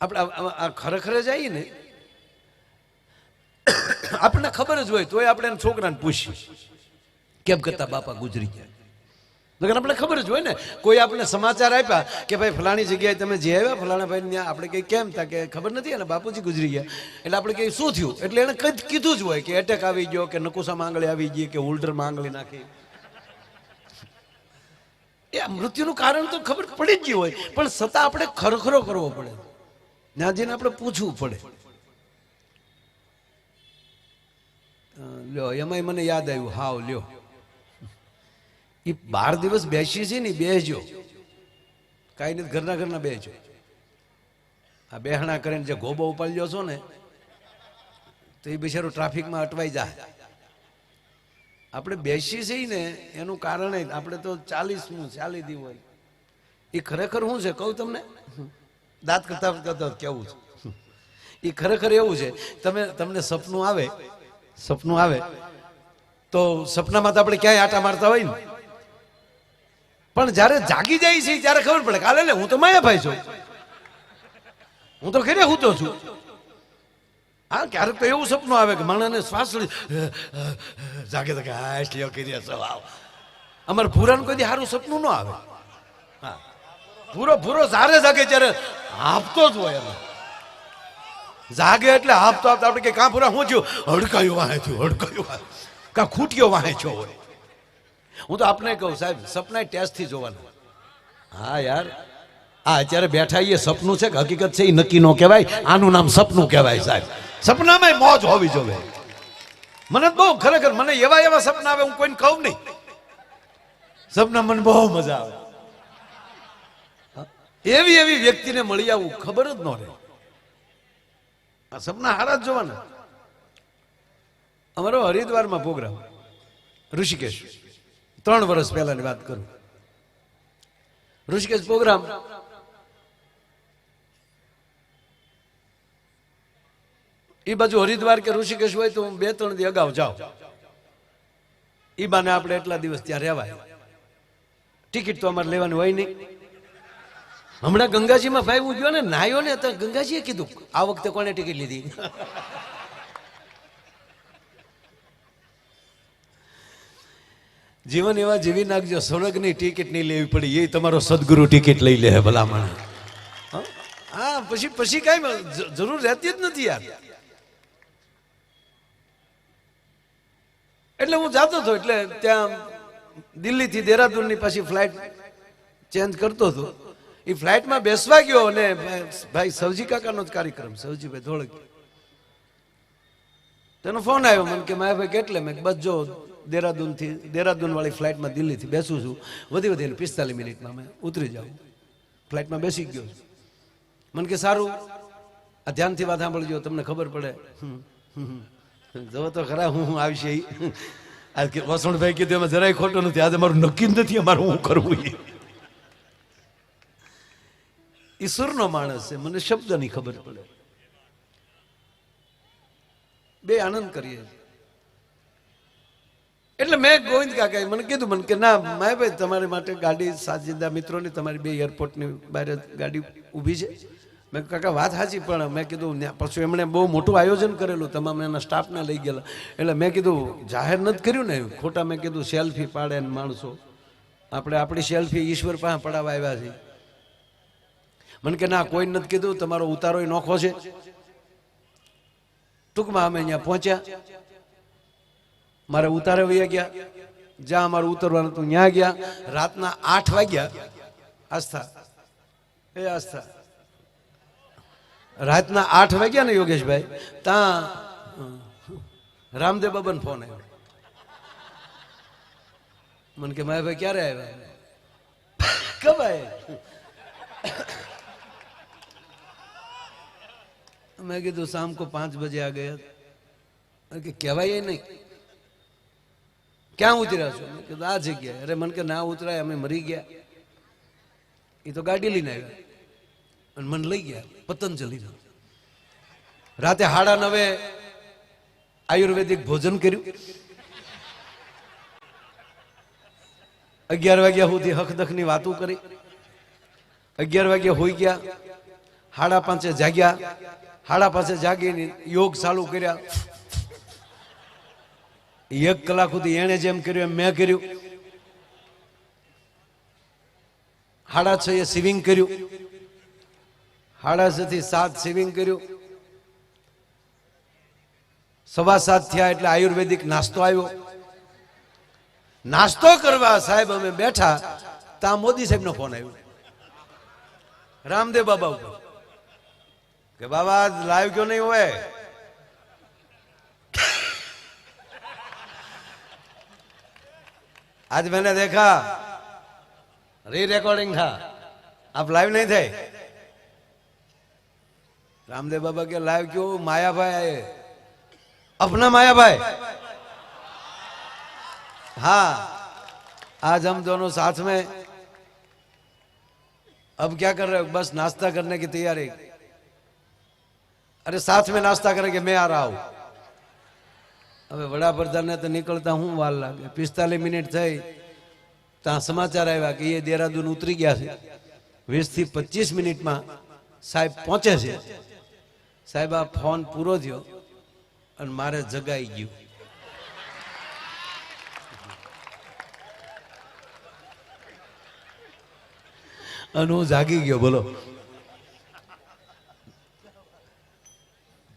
આપણે આ- ખરેખર જઈએ ને, આપણને ખબર જ હોય, તોય આપણે એના છોકરાને પૂછીએ, કેમ કરતા બાપા ગુજરી ગયા? નકર આપણે ખબર જ હોય ને, કોઈ આપણે સમાચાર આપ્યા કે ભાઈ ફલાણી જગ્યાએ તમે જે આવ્યા, ફલાણા ભાઈ ત્યાં આપણે કંઈ કેમ તા કે ખબર નથી અને બાપુજી ગુજરી ગયા. એટલે આપણે કઈ શું થયું? એટલે એને કંઈ કીધું જ હોય કે એટેક આવી ગયો, કે નકુસા માંગળી આવી ગઈ, કે ઉલ્ડર માંગળી નાખી. એ મૃત્યુનું કારણ તો ખબર પડી જ ગઈ હોય, પણ છતાં આપણે ખરખરો કરવો પડે. ત્યાં જઈને આપણે પૂછવું પડે. લ્યો, એમાંય મને યાદ આવ્યું. હાવ, લ્યો. એ બાર દિવસ બેસી છે ને બેસજો. કાંઈ નથી, ઘરના ઘરના બેસજો. આ બેહણા કરીને જે ગોબો ઉપાડ્યો છો ને, તો એ બિચારું ટ્રાફિકમાં અટવાઈ જાય. આપણે બેસી છીએ ને, એનું કારણ આપણે તો ચાલીસમું ચાલી દી હોય એ ખરેખર શું છે? કહું તમને? દાંત કરતા કેવું છે? એ ખરેખર એવું છે. તમે, તમને સપનું આવે સપનું આવે, તો સપનામાં તો આપણે ક્યાંય આટા મારતા હોય ને. પણ જ્યારે જાગી જાય છે, ત્યારે ખબર પડે કાલે લે, હું તો માયાભાઈ છું. હું તો ખેડે હું છું. હા, ક્યારેક તો એવું સપનું આવે કે માણસને શ્વાસ જાગે તો કે, હા, એટલે કરી અમારે ભૂરાનું કોઈ સારું સપનું ન આવે. ભૂરો ભૂરો સારે જાગે ત્યારે હાંફતો જ હોય એમાં જાગે એટલે હાંફતો આપતો આપણે કે કાં પૂરા શું થયું? હડકાયું વાહે થયું, હડકાયું વાહે. કાં ખૂટ્યો વાહે છો હોય. હું તો આપને કહું સાહેબ સપના ટેસ્ટથી જોવાનું હા યાર. આ અત્યારે બેઠા એ સપનું છે કે હકીકત છે એ નક્કી નો કહેવાય. આનું નામ સપનું કહેવાય સાહેબ. સપનામાં મોજ હોવી જોવે મને બહુ ખરેખર, મને એવા એવા સપના આવે, હું કોઈને કહું નહીં. સપના મને બહુ મજા આવે? એવી એવી વ્યક્તિને મળી આવું ખબર જ ન રહે. આ સપના હારા જ જોવાના. અમારો હરિદ્વારમાં પ્રોગ્રામ. ઋષિકેશ. ત્રણ વર્ષ પહેલાની વાત કરું. ઋષિકેશ પ્રોગ્રામ. એ બાજુ હરિદ્વાર કે ઋષિકેશ હોય તો હું બે, ત્રણ દી અગાઉ જાઉં. એ બાને આપણે એટલા દિવસ ત્યાં રહેવાય. ટિકિટ તો અમારે લેવાની હોય નહીં. હમણાં ગંગાજીમાં ભાઈ હું ગયો ને નાયો ને તો ગંગાજીએ કીધું આ વખતે કોને ટિકિટ લીધી? જીવન એવા જીવી નાખજો સ્વર્ગની ટિકિટ નહીં લેવી પડી એ તમારો સદગુરુ ટિકિટ લઈ લે ભલામણ. હા? હા પછી પછી કાંઈ જરૂર રહેતી જ નથી યાર. એટલે હું જાતો હતો એટલે ત્યાં દિલ્હીથી દેહરાદૂનની પાછી ફ્લાઇટ ચેન્જ કરતો હતો. એ ફ્લાઇટમાં બેસવા ગયો અને ભાઈ સવજી કાકાનો જ કાર્યક્રમ, સવજીભાઈ ધોળક. તેનો ફોન આવ્યો મને કે માયા ભાઈ કેટલે? મેં બસ જો, દેહરાદૂનથી દેહરાદૂન વાળી ફ્લાઇટમાં દિલ્હીથી બેસું છું. વધી વધીને પિસ્તાલીસ મિનિટમાં મેં ઉતરી જાઉં. ફ્લાઇટમાં બેસી ગયો છું. મને કે, સારું. આ ધ્યાનથી વાત સાંભળજો, તમને ખબર પડે. જવો તો ખરા, હું આવશે વસણભાઈ કીધું, એમાં જરાય ખોટું નથી. આજે મારું નક્કી નથી, અમારું હું કરવું. ઈશ્વરનો માણસ છે, મને શબ્દની ખબર પડે. બે આનંદ કરીએ એટલે મેં ગોવિંદ કાકાએ મને કીધું, મને કે ના માય ભાઈ તમારી માટે ગાડી સાજીદા મિત્રોની તમારી બે એરપોર્ટની બહાર ગાડી ઊભી છે. મેં કાકા, વાત સાચી, પણ મેં કીધું પછી એમણે બહુ મોટું આયોજન કરેલું, તમામ એના સ્ટાફને લઈ ગયેલા. એટલે મેં કીધું, જાહેર નથી કર્યું ને, ખોટા મેં કીધું સેલ્ફી પાડે ને માણસો. આપણે આપણી સેલ્ફી ઈશ્વર પાસે પડાવવા આવ્યા છીએ. મને કે ના, કોઈ નથી કીધું, તમારો ઉતારો નોખો છે. ટૂંકમાં અમે અહીંયા પહોંચ્યા. મારે ઉતારે વૈયા ગયા. જ્યાં અમારે ઉતરવાનું હતું, ત્યાં ગયા. રાતના આઠ વાગ્યા. આસ્થા. એ આસ્થા. રાતના આઠ વાગ્યા ને યોગેશભાઈ. ત્યાં રામદેવ બાબાનો ફોન આવ્યો. મને કે, માયાભાઈ ક્યારે આવ્યા? કબાય મેં કીધું શામ को पांच बजे आ गया અરે કે કહેવાય એ નહીં ક્યાં ઉતર્યા છો મેં કીધું આ જગ્યાએ અરે મને કે ના ઉતરાય અમે મરી ગયા એ તો ગાડી લઈને આવ્યા અને મને લઈ ગયા પતંજલિમાં રાતે હાડા નવે આયુર્વેદિક ભોજન કર્યું અગિયાર વાગ્યા સુધી હકદખની વાતો કરી અગિયાર વાગ્યા હોઈ ગયા હાડા પાંચે જાગ્યા, હાડા પાંચે જાગીને યોગ ચાલુ કર્યા. એક કલાક સુધી એણે જેમ કર્યું, એમ મેં કર્યું. હાડા છ એ સિવિંગ કર્યું. હાડા છ થી સાત સિવિંગ કર્યું. સવા સાત થયા એટલે આયુર્વેદિક નાસ્તો આવ્યો. નાસ્તો કરવા સાહેબ અમે બેઠા ત્યાં મોદી સાહેબનો ફોન આવ્યો. રામદેવ બાબા ઉપર. कि बाबा, आज लाइव क्यों नहीं हुए? आज मैंने देखा री रिकॉर्डिंग था। आप लाइव नहीं थे? रामदेव बाबा के लाइव क्यों माया भाई आए? अपना माया भाई। हाँ आज हम दोनों साथ में। अब क्या कर रहे हो? बस नाश्ता करने की तैयारी। अरे साथ में नाश्ता करेंगे मैं आ रहा हूं હવે વડાપ્રધાનને તો નીકળતા હું વાર લાગે પિસ્તાલીસ મિનિટ થઈ ત્યાં સમાચાર આવ્યા કે એ દેહરાદૂન ઉતરી ગયા છે વીસ થી પચીસ મિનિટમાં સાહેબ પહોંચે છે સાહેબ આ ફોન પૂરો થયો અને મારે જગાઈ ગયું અને હું જાગી ગયો બોલો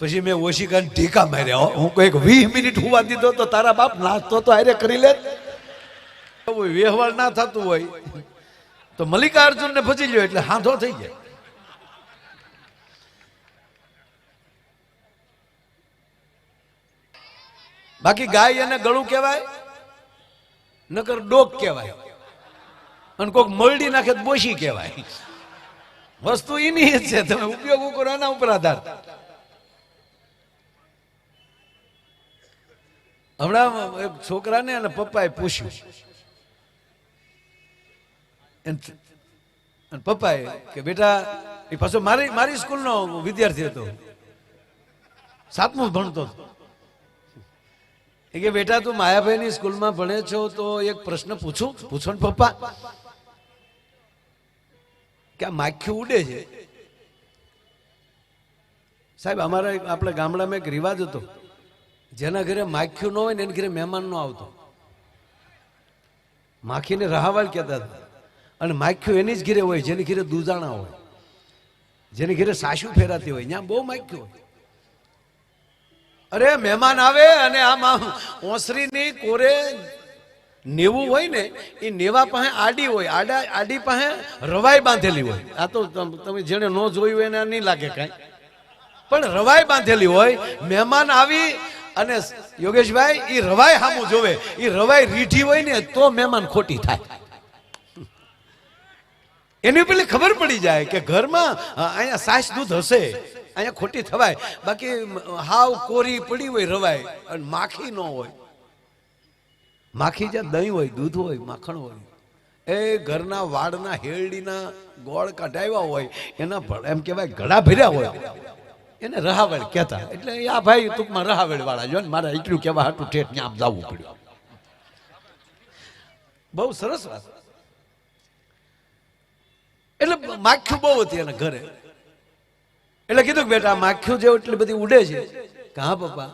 પછી મેં ઓશિકાને ટીકા માર્યા, હો. કોઈક વીસ મિનિટ હોવા દીધો તો તારા બાપ નાસ્તો તો આરે કરી લે. વ્યવહાર ના થતું હોય. તો મલ્લિકાર્જુન ને ફસી ગયો એટલે હાંધો થઈ જાય. બાકી ગાય એને ગળું કહેવાય, નકર ડોક કહેવાય. અને કોક મરડી નાખે બોશી કહેવાય. વસ્તુ એની જ છે, તમે ઉપયોગ કરો એના ઉપર આધાર. હમણાં એક છોકરાને અને પપ્પાએ પૂછ્યું. અને પપ્પાએ કે, બેટા એ પાછો મારી મારી સ્કૂલનો વિદ્યાર્થી હતો. સાતમું ભણતો હતો. એ કે, બેટા, તું માયાભાઈની સ્કૂલમાં ભણે છો તો એક પ્રશ્ન પૂછું. પૂછો ને પપ્પા. કે આ માખ્યું ઉડે છે. સાહેબ, અમારા આપણા ગામડામાં એક રિવાજ હતો. જેના ઘરે માખ્યું ન હોય ને એના ઘરે મહેમાન ન આવતો. માખીને રહાવાલ કહેતા હતા. અને માખ્યું એની જ ઘરે હોય, જેની ઘરે દૂધાણા હોય. જેની ઘરે સાસુ ફેરાતી હોય, ત્યાં બહુ માખ્યું હોય. અરે, મહેમાન આવે અને આમ ઓસરીની કોરે નેવું હોય ને, એ નેવા પાસે આડી હોય, આડા, આડી પાસે રવાઈ બાંધેલી હોય. આ તો તમ- જેને ન જોયું એને નહીં લાગે કાંઈ. પણ રવાઈ બાંધેલી હોય, મહેમાન આવી અને યોગેશભાઈ એ રવાઈ સામું જોવે. એ રવાઈ રીઠી હોય ને તો મહેમાન ખોટી થાય. એની પેલી ખબર પડી જાય કે ઘરમાં અહીંયા સાસ દૂધ હશે, અહીંયા ખોટી થવાય. બાકી હાવ કોરી પડી હોય, રવાય. અને માખી ન હોય. માખી જ્યાં દહીં હોય, દૂધ હોય, માખણ હોય. એ ઘરના વાડના હેરડીના ગોળ કઢાવ્યા હોય, એના એમ કહેવાય ઘડા ભર્યા હોય. એને રહાવળ કહેતા. એટલે આ ભાઈ ટૂંકમાં રહાવળ વાળા જો ને મારે એટલું કહેવા હાટું ઠેઠ આમ જવું પડ્યું. બહુ સરસ વાત. એટલે માખ્યું બહુ હતી એના ઘરે. એટલે કીધું કે બેટા, માખ્યું જેવું એટલી બધી ઉડે છે. કે હા, પપ્પા.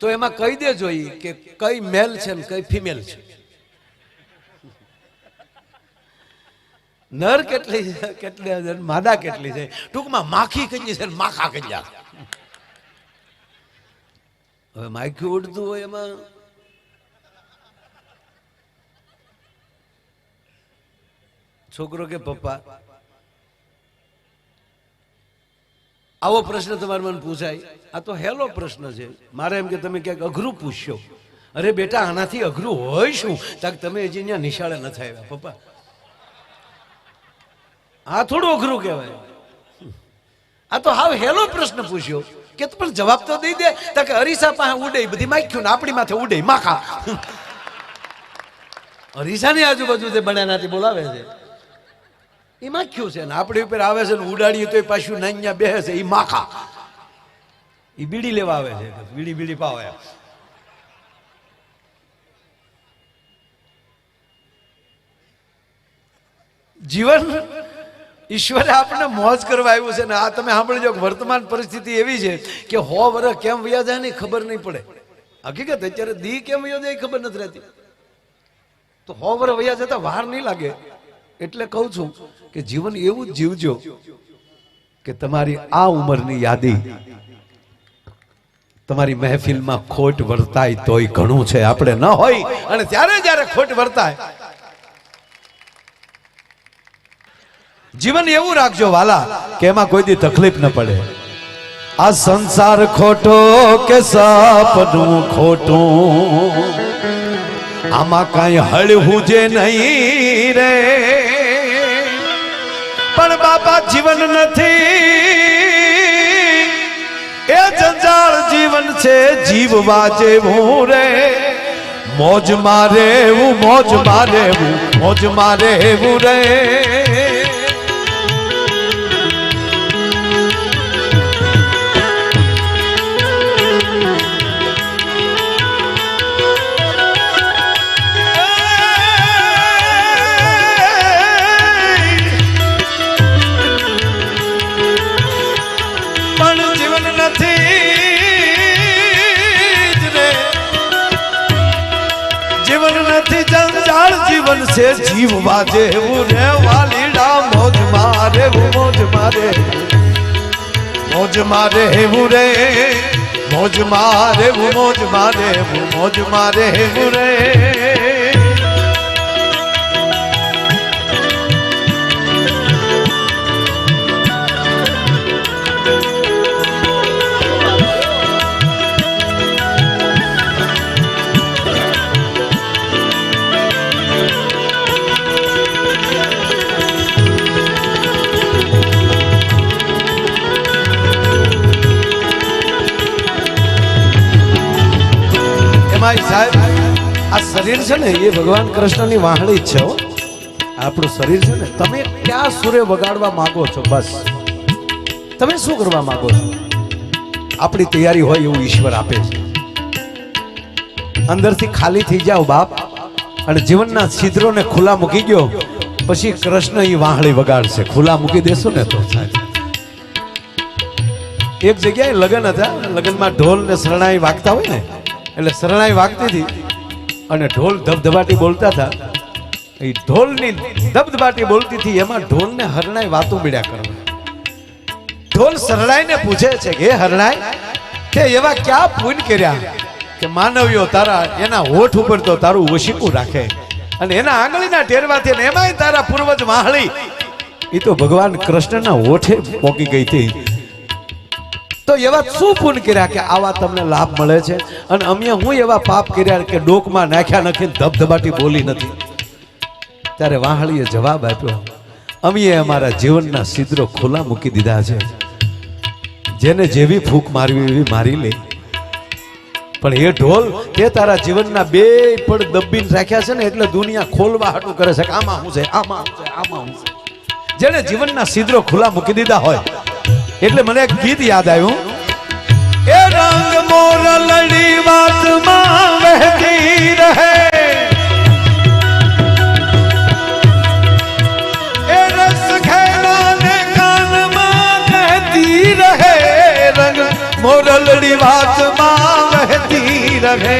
તો એમાં કહી દેજો જોઈ કે કઈ મેલ છે ને કઈ ફિમેલ છે. નર કેટલી કેટલી માદા કેટલી છે. ટૂંકમાં માખી કેટલી છે માખા કેટલા હવે માખ્યું ઉડતું હોય એમાં? છોકરો કે પપ્પા? આવો પ્રશ્ન તમારે મને પૂછાય. આ તો હેલો પ્રશ્ન છે. મારે એમ કે તમે ક્યાંક અઘરું પૂછશો અરે બેટા, આનાથી અઘરું હોય શું? તાક તમે હજી ત્યાં નિશાળે ન થાય પપ્પા. આ થોડું અઘરું કહેવાય. આ તો હાવ હેલો પ્રશ્ન પૂછ્યો. કે તો પણ જવાબ તો દઈ દે. તાકે અરીસા પાસે ઉડે બધી માખ્યું ને આપણી માથે ઉડે માખા. અરીસાની આજુબાજુ જે બનાનાથી બોલાવે છે એ માખ્યું છે ને આપણી ઉપર આવે છે ને ઉડાડીએ તો એ પાછું અહીંયા બેસે છે એ માખા. એ બીડી લેવા આવે છે બીડી બીડી પાવે જીવન ઈશ્વરે આપણને મોજ કરવા આવ્યું છે ને આ તમે સાંભળજો વર્તમાન પરિસ્થિતિ એવી છે કે હો વર્ષ કેમ વયા જાય ખબર નહીં પડે. હકીકત અત્યારે દી કેમ વયો જાય ખબર નથી રહેતી. તો હો વર્ષ વયા જતા વાર નહીં લાગે. એટલે કહું છું કે જીવન એવું જ જીવજો કે તમારી આ ઉંમરની યાદી તમારી મહેફિલમાં ખોટ વર્તાય તોય ઘણું છે. આપણે ન હોય અને ત્યારે જ્યારે ખોટ વર્તાય જીવન એવું રાખજો વાલા, કે એમાં કોઈ દી તકલીફ ન પડે. આ સંસાર ખોટો કે સપનું ખોટું? આમાં કઈ હળવું જે નહીં રે. પણ બાપા, જીવન નથી. એ જંજાળ જીવન છે જીવવા જેવું રે. મોજ મારે એવું મોજ મારે એવું મોજ મારે રે. છે જીવવા જેવું રે વાલીડા, મોજ મારે મોજ મારે. મોજ મારે એવું રે, મોજ મારે મોજ મારે મોજ મારે એવું રે. ને, એ ભગવાન કૃષ્ણની વાહણી છે આપણું શરીર છે ને, તમે ક્યાં સૂર્ય વગાડવા માંગો છો? બસ. તમે શું કરવા માંગો છો? આપણી તૈયારી હોય એવું ઈશ્વર આપે છે. અંદરથી ખાલી થઈ જાઓ બાપ. અને જીવનના છિદ્રોને ખુલ્લા મૂકી ગયો પછી કૃષ્ણ એ વાહણી વગાડશે. ખુલ્લા મૂકી દેશો ને તો એક જગ્યાએ લગ્ન હતા. લગ્નમાં ઢોલ ને શરણાઈ વાગતા હોય ને, એટલે શરણાઈ વાગતી હતી. અને ઢોલ ધબધબાટી બોલતા હતા. એ ઢોલની ધબધબાટી બોલતી હતી, એમાં ઢોલને હરણાઈ વાતો મળ્યા કરવા. ઢોલ શરણાઈને પૂછે છે કે, "હે હરણાઈ તે એવા ક્યાં પૂન કર્યા? કે માનવીઓ તારા એના હોઠ ઉપર તો તારું ઓશીકું રાખે. અને એના આંગળીના ટેરવાથી એમાંય તારા પૂર્વજ વાહળી. એ તો ભગવાન કૃષ્ણના હોઠે પોકી ગઈ હતી. તો એવા શું પુण्ય કર્યા કે આવા તમને લાભ મળે છે. અને અમે હું એવા પાપ કર્યા કે ડોકમાં નાખ્યા નથી ધબધબાટી બોલી નથી. ત્યારે વાહળીએ જવાબ આપ્યો અમે અમારા જીવનના સિદ્રો ખુલ્લા મૂકી દીધા છે. જેને જેવી ફૂંક મારવી એવી મારી લે. પણ એ ઢોલ તે તારા જીવનના બે પણ દબીને રાખ્યા છે ને એટલે દુનિયા ખોલવા હાટું કરે છે આમાં હું છે, આમાં હું છે, આમાં હું છે. જેને જીવનના સિદ્રો ખુલ્લા મૂકી દીધા હોય એટલે મને એક ગીત યાદ આવ્યું. એ રંગ મોર લડી વાતમાં રહે. એ રસ ખેલાને કાનમાં કહેતી રહે. રંગ મોર વાતમાં વહેતી રહે.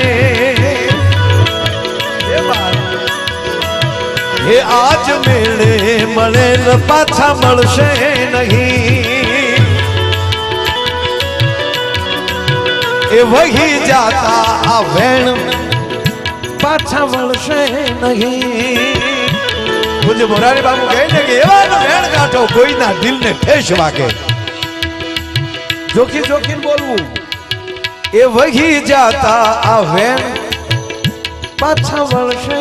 હે આજ મેળે મળેલ પાછા મળશે નહીં. એ વહી જાતા આ વેણ પાછા વળશે નહીં. પૂજ્ય મોરારી બાબુ કહે છે કે એવા વેણ કાઢો કોઈના દિલને ઠેસ વાગે. જોખી જોખીને બોલવું. એ વહી જાતા આ વેણ પાછા વળશે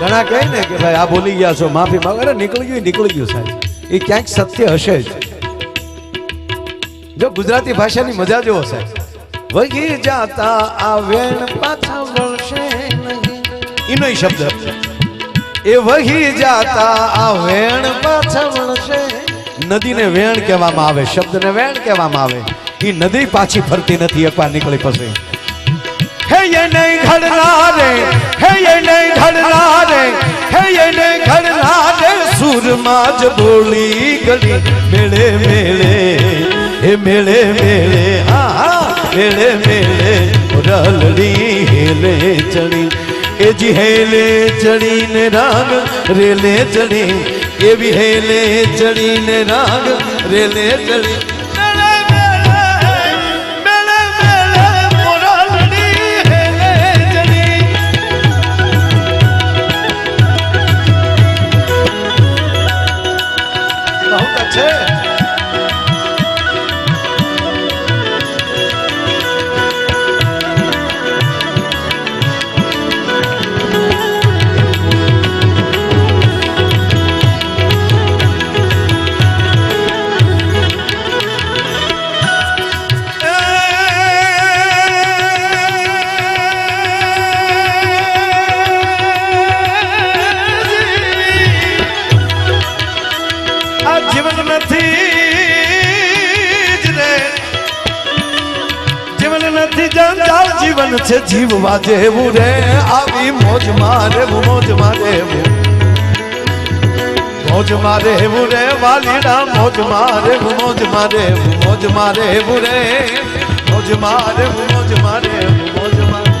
ઘણા કહે ને કે ભાઈ, આ બોલી ગયા છો, માફી માંગો. નીકળી ગયું નીકળી ગયું સાહેબ. એ ક્યાંક સત્ય હશે જ. જો ગુજરાતી ભાષાની મજા જેવો સાહેબ. વહી જાતા આ પાછા વળશે નહીં. એનો શબ્દ એ વહી જાતા આ પાછા વળશે નદીને વેણ કહેવામાં આવે, શબ્દને વેણ કહેવામાં આવે. એ નદી પાછી ફરતી નથી, એકવાર નીકળી પછી હે એ નહીં ઘડનારે હે એ નહીં ઘડનારે હે એને ઘડનારે સુરમાં જ બોલી ગળી મેળે મેળે. હે મેળે મેળે, હા હા, મેળે મેળે રલડી હેલે ચડી એ જી હેલે ચડીને રાગ, રેલે ચડી એવી હેલે ચડીને રાગ, રેલે ચડી જંજાળ જીવન છે, જીવવા જેવું રે. આવી મોજ મારે મોજ મારે મોજ મારે એવું રે વાલીડા મોજ મારે મોજ મારે મોજ મારે એવું રે. મોજ મારે મોજ મારે મોજ મારે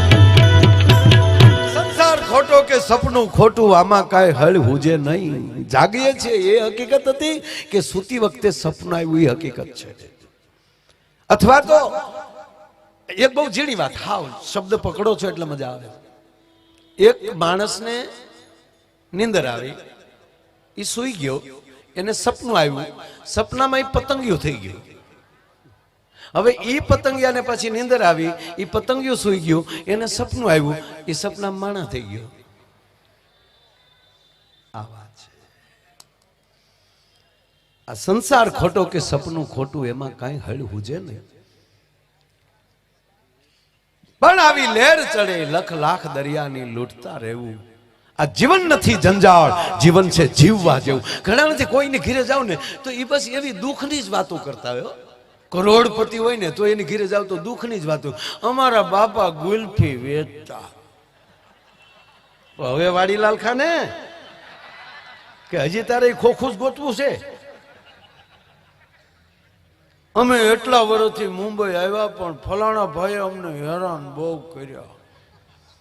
સંસાર ખોટો કે સપનું ખોટું, આમાં કાંઈ હળ હુજે નહીં. જાગીએ છીએ, એ હકીકત હતી કે સૂતી વખતે સપનું આવ્યું, એ હકીકત છે. અથવા તો એક બહુ ઝીણી વાત. હાવ, શબ્દ પકડો છો એટલે મજા આવે. એક માણસને નીંદર આવી એ સૂઈ ગયો, એને સપનું આવ્યું. સપનામાં એ પતંગિયું થઈ ગયું. હવે એ પતંગિયાને પછી નીંદર આવી એ પતંગિયું સૂઈ ગયું, એને સપનું આવ્યું એ સપના માણા થઈ ગયો. આ વાત છે. આ સંસાર ખોટો કે સપનું ખોટું, એમાં કાંઈ હળ હુજે નહીં. પણ આવી લહેર ચડે, લખ લાખ દરિયાની લૂંટતા રહેવું. આ જીવન નથી જંજાળ, જીવન છે જીવવા જેવું. ઘણા નથી, કોઈને ઘીરે જાવ ને, તો એ બસ એવી દુઃખની જ વાતો કરતા હોય કરોડપતિ હોય ને, તો એની ઘીરે જાવ તો દુઃખની જ વાતો અમારા બાપા ગુલ્ફી વેચતા. હવે વાડીલાલ ખાને, કે હજી તારે ખોખું જ ગોતવું છે? અમે એટલા વર્ષથી મુંબઈ આવ્યા, પણ ફલાણા ભાઈ અમને હેરાન બહુ કર્યા.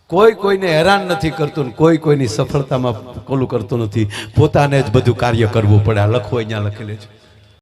કોઈ કોઈને હેરાન નથી કરતું કોઈ કોઈની સફળતામાં કોલું કરતું નથી. પોતાને જ બધું કાર્ય કરવું પડે. આ લખવું અહીંયા લખી છે.